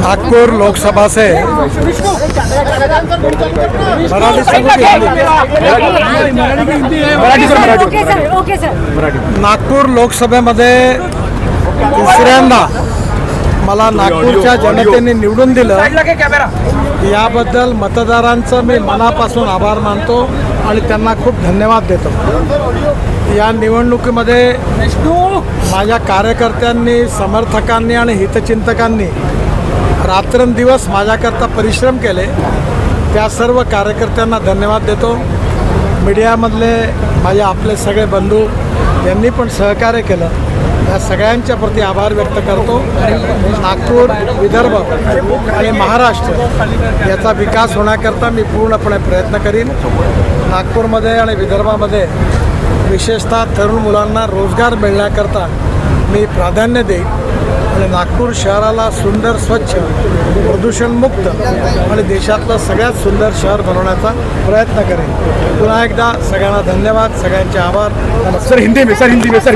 नागपुर लोकसभा से मराठी सांगू की Hindi? Okay sir okay sir. Nagpur लोकसभेमध्ये तिसऱ्यांदा मला नागपूरच्या जनतेने निवडून दिलं. याबद्दल मतदारांचं मी मनापासून आभार मानतो आणि त्यांना खूप धन्यवाद देतो. या निवडणुकीमध्ये माझ्या कार्यकर्त्यांनी समर्थकांनी आणि हितचिंतकांनी रात्रंदिवस माझ्याकरता परिश्रम केले. त्या सर्व कार्यकर्त्यांना धन्यवाद देतो. मीडियामधले माझे आपले सगळे बंधू यांनी पण सहकार्य केलं. या सगळ्यांच्या प्रती आभार व्यक्त करतो. नागपूर विदर्भ आणि महाराष्ट्र याचा विकास होण्याकरता मी पूर्णपणे प्रयत्न करीन. नागपूरमध्ये आणि विदर्भामध्ये विशेषतः तरुण मुलांना रोजगार मिळण्याकरता मी प्राधान्य देईन. आणि नागपूर शहराला सुंदर स्वच्छ प्रदूषणमुक्त आणि देशातलं सगळ्यात सुंदर शहर बनवण्याचा प्रयत्न करेन. पुन्हा एकदा सगळ्यांना धन्यवाद. सगळ्यांचे आभार. सर हिंदी में सर हिंदी में सर